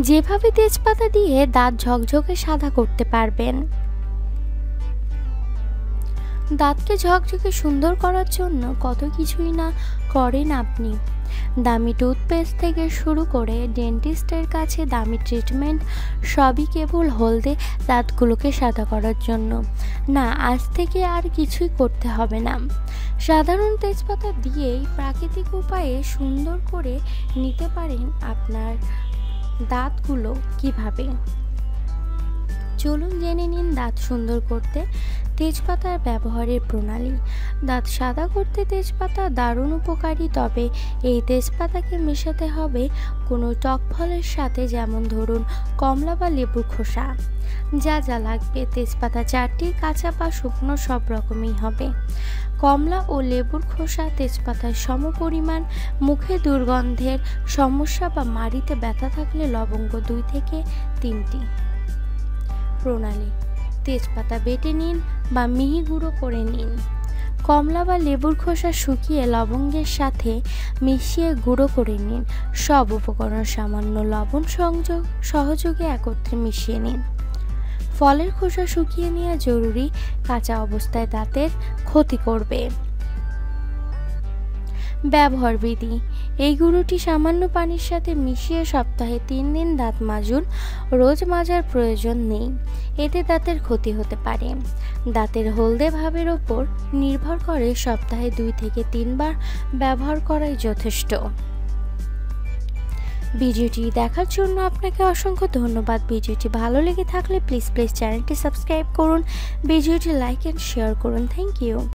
যেভাবে তেজপাতা দিয়ে দাঁত ঝকঝকে সাদা করতে পারবেন। দাঁতকে ঝকঝকে সুন্দর করার জন্য কত কিছুই না করেন আপনি। দামি টুথপেস্ট থেকে শুরু করে ডেন্টিস্টের কাছে দামি ট্রিটমেন্ট সবই কেবল হলদে দাঁতগুলোকে সাদা করার জন্য। না, আজ থেকে আর কিছুই করতে হবে না। সাধারণ তেজপাতা দিয়েই প্রাকৃতিক উপায়ে সুন্দর করে নিতে পারেন আপনার দাঁতগুলো কীভাবে? চলুন জেনে নিন দাঁত সুন্দর করতে তেজপাতার ব্যবহারের প্রণালী। দাঁত সাদা করতে তেজপাতা দারুণ উপকারী, তবে এই তেজপাতাকে মেশাতে হবে কোনো টক ফলের সাথে, যেমন ধরুন কমলা বা লেবুর খোসা। যা যা লাগবে, তেজপাতা চারটি কাঁচা বা শুকনো সব রকমই হবে। কমলা ও লেবুর খোসা তেজপাতার সমপরিমাণ মুখে দুর্গন্ধের সমস্যা বা মাড়িতে ব্যথা থাকলে লবঙ্গ দুই থেকে তিনটি। প্রণালী, তেজপাতা বেটে নিন বা মিহি গুঁড়ো করে নিন। কমলা বা লেবুর খোসা শুকিয়ে লবঙ্গের সাথে মিশিয়ে গুঁড়ো করে নিন। সব উপকরণ সামান্য লবণ সংযোগ, সহযোগে একত্রে মিশিয়ে নিন। ফলের খোসা শুকিয়ে নেওয়া জরুরি, কাঁচা অবস্থায় দাঁতের ক্ষতি করবে। ব্যবহার বিধি, এই গুঁড়োটি সামান্য পানির সাথে মিশিয়ে সপ্তাহে তিন দিন দাঁত মাজুন, রোজ মাজার প্রয়োজন নেই, এতে দাঁতের ক্ষতি হতে পারে। দাঁতের হলদে ভাবের ওপর নির্ভর করে সপ্তাহে দুই থেকে তিনবার ব্যবহার করাই যথেষ্ট। ভিডিওটি দেখার জন্য আপনাকে অসংখ্য ধন্যবাদ। ভিডিওটি ভালো লেগে থাকলে প্লিজ প্লিজ চ্যানেলটি সাবস্ক্রাইব করুন। ভিডিওটি লাইক অ্যান্ড শেয়ার করুন। Thank you